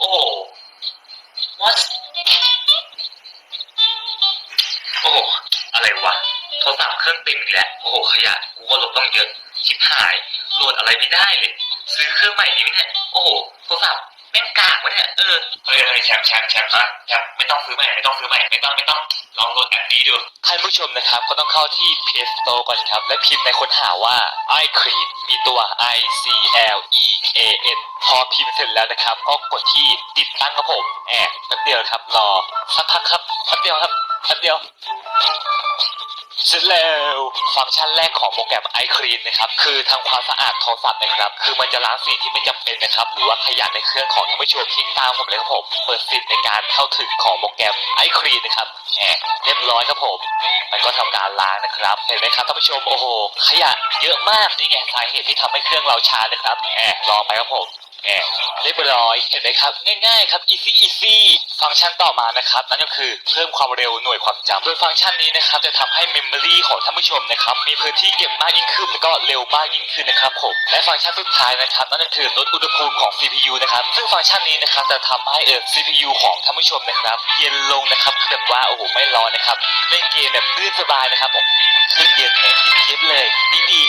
โอ้ what โอ้โห อะไรวะ โทรศัพท์เครื่องเต็มอีกแล้ว โอ้โห ขยะ กูก็ลบต้องเยอะ ชิบหาย โหลดอะไรไม่ได้เลย ซื้อเครื่องใหม่ดีไหมเนี่ย โอ้โห โทรศัพท์ แม่งกากวะเนี่ยเออเฮ้ยเฮ้ยแชมป์แชมป์แชมป์ครับแชมป์ไม่ต้องซื้อใหม่ไม่ต้องซื้อใหม่ไม่ต้องไม่ต้องลองโหลดแอปนี้ดูท่านผู้ชมนะครับก็ต้องเข้าที่ Play Store ก่อนครับ และพิมพ์ในค้นหาว่า i c r e a t มีตัว i c l e a n พอพิมพ์เสร็จแล้วนะครับ ก็กดที่ติดตั้งครับผมแอบแป๊บเดียวครับรอสักพักครับแป๊บเดียวครับแป๊บเดียว เสร็จแล้วฟังก์ชันแรกของโปรแกรม iClean นะครับ คือทำความสะอาดโทรศัพท์นะครับ คือมันจะล้างสิ่งที่ไม่จำเป็นนะครับ หรือว่าขยะในเครื่องของท่านผู้ชมคลิกตามผมเลยครับผม เปิดสิทธิ์ในการเข้าถึงของโปรแกรม iClean นะครับแหมเรียบร้อยครับผม มันก็ทำการล้างนะครับ เห็นไหมครับท่านผู้ชม โอ้โห ขยะเยอะมาก นี่ไงสาเหตุที่ทำให้เครื่องเราช้านะครับแหมลองไปครับผม แหมเรียบร้อยเห็นไหมครับ ง่ายๆครับ easy easy ฟังก์ชันต่อมานะครับ นั่นก็คือเพิ่มความเร็วหน่วยความจำโดยฟังก์ชันนี้นะครับ จะทำให้ memory ของท่านผู้ชมนะครับ มีพื้นที่เก็บมากยิ่งขึ้นแล้วก็เร็วมากยิ่งขึ้นนะครับผมและฟังก์ชันสุดท้ายนะครับ นั่นก็คือลดอุณหภูมิของ CPU นะครับ ซึ่งฟังก์ชันนี้นะครับจะทำให้เออ CPU ของท่านผู้ชมนะครับ เย็นลงนะครับคือแบบว่าโอ้โหไม่ร้อนนะครับเล่นเกมแบบลื่นสบายนะครับโอ้โหเครื่องเย็นเนี่ยเย็นเลยดี